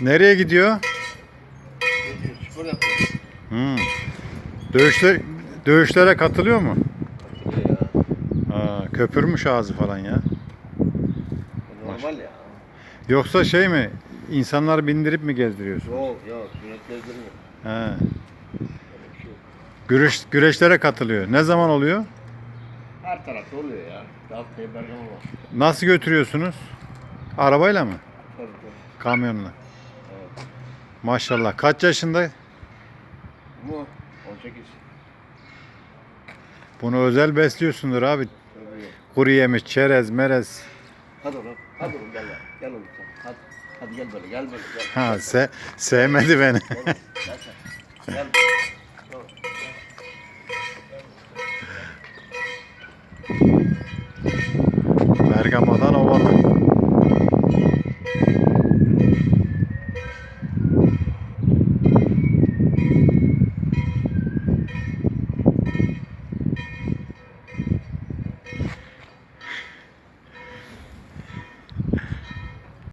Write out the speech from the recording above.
Nereye gidiyor? Hmm. Dövüşler, dövüşlere katılıyor mu? Ya. Aa, köpürmüş ağzı falan ya. Normal ya. Yoksa şey mi? İnsanları bindirip mi gezdiriyorsun? Yok yok. Sürekli durmuyor. He. Şey. Güreş, güreşlere katılıyor. Ne zaman oluyor? Her tarafta oluyor ya. Haftaya Bergama var. Nasıl götürüyorsunuz? Arabayla mı? Tabii tabii. Kamyonla. Maşallah. Kaç yaşında? Bu 18. Bunu özel besliyorsundur abi. Kuru yemiş, çerez, merez. Hadi oğlum. Hadi oğlum gel ya. Gel oğlum sen. Hadi. Hadi gel böyle. Gel böyle. Gel. Ha, se sevmedi beni. Oğlum, gel sen. Gel. Oğlum, Bergama'da